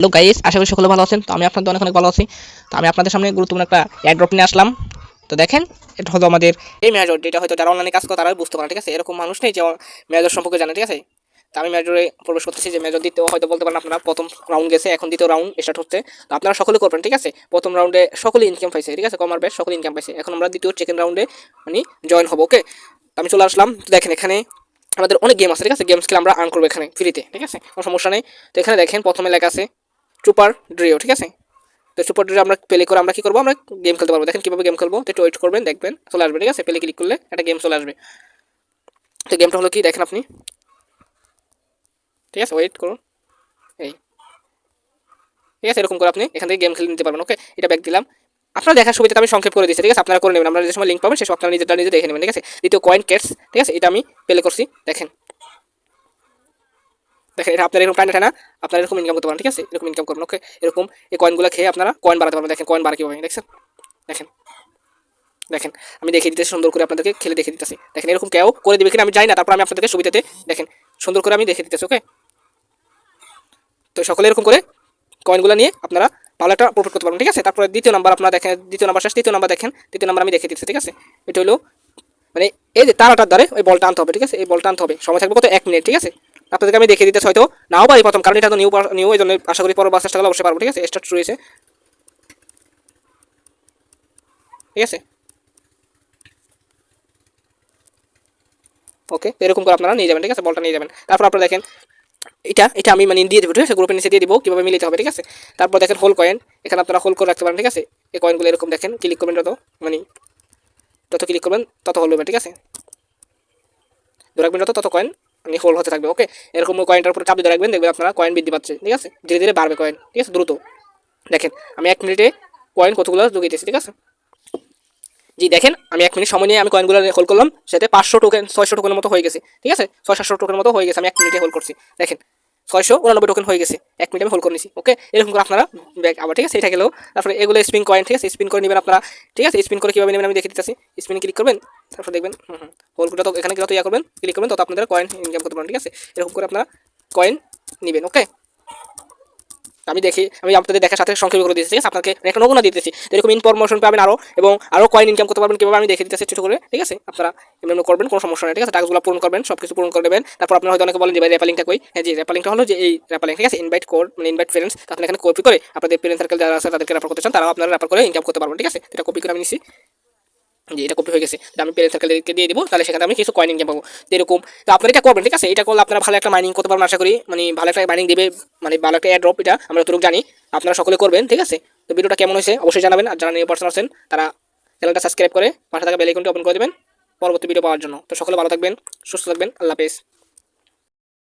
Hello guys আশা করি সকলে ভালো আছেন। তো আমি আপনাদের অনেক অনেক ভালো আছি। তো আমি আপনাদের সামনে গুরুত্বপূর্ণ একটা অ্যাড্রপ নিয়ে আসলাম। তো দেখেন, এটা হলো আমাদের এই মেজর যেটা হয়তো যারা অনলাইনে কাজ করে তারাই বুঝতে পারে, ঠিক আছে? এরকম মানুষ নেই যে মেজর সম্পর্কে জানে, ঠিক আছে? তো আমি মেজরে প্রবেশ করতেছি যে মেজর দিতেও হয়তো বলতে পারেন আপনারা প্রথম রাউন্ড গেছে, এখন দ্বিতীয় রাউন্ড স্টার্ট হচ্ছে। তো আপনারা সকলে করবেন, ঠিক আছে? প্রথম রাউন্ডে সকলে ইনকাম পাইছে, ঠিক আছে? কমার বেশ, সকলে ইনকাম পাইছে। এখন আমরা দ্বিতীয় সেকেন্ড রাউন্ডে মানে জয়েন হব ওকে তো আমি চলে আসলাম। তো দেখেন, এখানে আমাদের অনেক গেম আছে, ঠিক আছে? গেমস খেলে আমরা আর্ন করব এখানে ফ্রিতে ঠিক আছে? কোনো সমস্যা নেই। তো এখানে দেখেন, প্রথমে লেখা আছে সুপার ড্রিও ঠিক আছে? তো সুপার ড্রিও আমরা প্লে করে আমরা কি করব? আমরা গেম খেলতে পারব। দেখেন কীভাবে গেম খেলব? তো একটু ওয়েট করবেন, দেখবেন, চলে আসবে, ঠিক আছে? প্লে ক্লিক করলে একটা গেম চলে আসবে। তো গেমটা হলো কি? দেখেন আপনি। ঠিক আছে? ওয়েট করুন। এই। ঠিক আছে? এরকম করে আপনি এখান থেকে গেম খেলে নিতে পারবেন ওকে এটা ব্যাক দিলাম। আপনারা দেখার সুবিধাটা আমি সংক্ষেপ করে দিচ্ছি ঠিক আছে? আপনারা করে নেবেন। আমরা যে সময় লিঙ্ক পাবেন সে সময় আপনারা নিজেটা নিজে দেখে নেবেন, ঠিক আছে? দ্বিতীয় কয়েন কেটস ঠিক আছে? এটা আমি প্লে করছি। দেখেন। দেখেন, এটা আপনার এরকম টানা টানা আপনারা এরকম ইনকাম করতে পারেন, ঠিক আছে? এরকম ইনকাম করবেন ওকে এরকম এই কয়েনগুলো খেয়ে আপনারা কয়েন বাড়াতে পারবেন। দেখেন কয়েন বাড়া কীভাবে, দেখছেন? দেখেন দেখেন, আমি দেখিয়ে দিতেছি, সুন্দর করে আপনাদেরকে খেলে দেখিয়ে দিতেছি। দেখেন, এরকম কেউ করে দিবে কিনা আমি জানি না, তারপর আমি আপনাদেরকে সুবিধাতে দেখেন, সুন্দর করে আমি দেখিয়ে দিতেছি ওকে তো সকলে এরকম করে কয়েনগুলো নিয়ে আপনারা ভালো একটা প্রফিট করতে পারবেন, ঠিক আছে? তারপরে দ্বিতীয় নাম্বার আপনারা দেখেন, দ্বিতীয় নাম্বার শেষ, তৃতীয় নাম্বার দেখেন, তৃতীয় নাম্বার আমি দেখিয়ে দিচ্ছি ঠিক আছে? এটা হলো মানে এই যে তারাটার দ্বারে ওই বলটা আনতে হবে, ঠিক আছে? এই বলটা আনতে হবে, সময় থাকবে কত? এক মিনিট, ঠিক আছে? আপনাদেরকে আমি দেখিয়ে দিতে হয়তো নাও পারি প্রথম, কারণ এটা তো নিউ নিউ এই জন্য আশা করি পরের চেষ্টা করলে অবশ্যই পারব, ঠিক আছে? স্টার্ট রয়েছে। ঠিক আছে? ওকে এরকম করে আপনারা নিয়ে যাবেন, ঠিক আছে? বলটা নিয়ে যাবেন। তারপর আপনারা দেখেন, এটা এটা আমি মানে দিয়ে দেবো, ঠিক আছে? গ্রুপের নিচে দিয়ে দিব, কীভাবে মিলিতে হবে, ঠিক আছে? তারপর দেখেন হোল কয়েন এখানে আপনারা হোল করে রাখতে পারেন, ঠিক আছে? এই কয়েনগুলো এরকম দেখেন ক্লিক করবেন যত মানে যত ক্লিক করবেন, তত হোল হবে, ঠিক আছে? ধরে রাখবেন যত, তত কয়েন হোল হতে থাকবে ওকে এরকম কয়েনটার উপরে চাপ দিয়ে রাখবেন, দেখবেন আপনারা কয়েন বৃদ্ধি পাচ্ছে, ঠিক আছে? ধীরে ধীরে বাড়বে কয়েন ঠিক আছে? দ্রুত। দেখেন, আমি এক মিনিটে কয়েন কতগুলো ঢুকিয়েছি ঠিক আছে? জি, দেখেন, আমি এক মিনিট সময় নিয়ে আমি কয়েনগুলো হোল করলাম সেটা পাঁচশো টোকেন ছয়শো টোকেনের মতো হয়ে গেছে, ঠিক আছে? ছয়, সাতশো টোকেনের মতো হয়ে গেছে, আমি এক মিনিটে হোল করছি। দেখেন ছয়শো উনানব্বই টোকেন হয়ে গেছে। এক মিনিট আমি হোল্ড করে নিছি ওকে এরকম করে আপনারা ব্যাগ আবার, ঠিক আছে? এটা গেলেও তারপরে এগুলো স্পিন কয়েন ঠিক আছে? স্পিন করে নেবেন আপনারা, ঠিক আছে? স্পিন করে কীভাবে নেবেন আমি দেখে দিতেছি। স্পিন ক্লিক করবেন, তারপর দেখবেন, হুম হুম তো এখানে যত ইয়া করবেন ক্লিক করবেন, তত আপনাদের কয়েন ইনকাম করতে পারেন ঠিক আছে? এরকম করে আপনারা কয়েন নেবেন ওকে আমি দেখি, আমি আপনাদের দেখার সাথে সংক্ষেপ করে আছে? আপনাকে একটা নমুনা দিতেছি এরকম ইনফরমেশন পাবেন আরও এবং আরও কয়েন ইনকাম করতে পারবেন কীভাবে, আমি দেখে দিতেছি ছোটো করে, ঠিক আছে? আপনারা এমনি করবেন, কোনো সমস্যা নেই, ঠিক আছে? টাকাগুলো পূরণ করবেন সব কিছু পূরণ করে দেবেন তারপর আপনারা হয়তো অনেকে বলেন যে, ভাই র্যাপালিংটা কই? হ্যাঁ জি র্যাপালিংটা হলো যে, এই র্যাপালিং ঠিক আছে? ইনভাইট কোড মানে ইনভাইট ফ্রেন্ডস আপনি এখানে কপি করে, আপনাদের ফ্রেন্ড সার্কেল যারা আছে, তাদেরকে রেফার করতে চান, তারাও আপনারা রেফার করে ইনকাম করতে পারবেন, ঠিক আছে? এটা কপি করে আমি নিছি। যে এটা কপি হয়ে গেছে আমি পেরেন্ট সার্কেলকে দিয়ে দেবো? তাহলে সেখানে আমি কিছু কয়েন ইনকাম পাবো। এরকম। তো আপনারা এটা করবেন, ঠিক আছে? এটা করলে আপনারা ভালো একটা মাইনিং করতে পারবেন, আশা করি। মানে ভালো একটা মাইনিং দেবে মানে ভালো একটা এয়ার ড্রপ এটা, আমরা যতটুকু জানি। আপনারা সকলে করবেন, ঠিক আছে? তো ভিডিওটা কেমন হয়েছে অবশ্যই জানাবেন, আর যারা নিউ পার্সন আছেন, তারা চ্যানেলটা সাবস্ক্রাইব করে পাশে থাকা বেল আইকনটি ওপেন করে দেবেন, পরবর্তী ভিডিও পাওয়ার জন্য। তো সকলে ভালো থাকবেন, সুস্থ থাকবেন, আল্লাহ হাফেজ।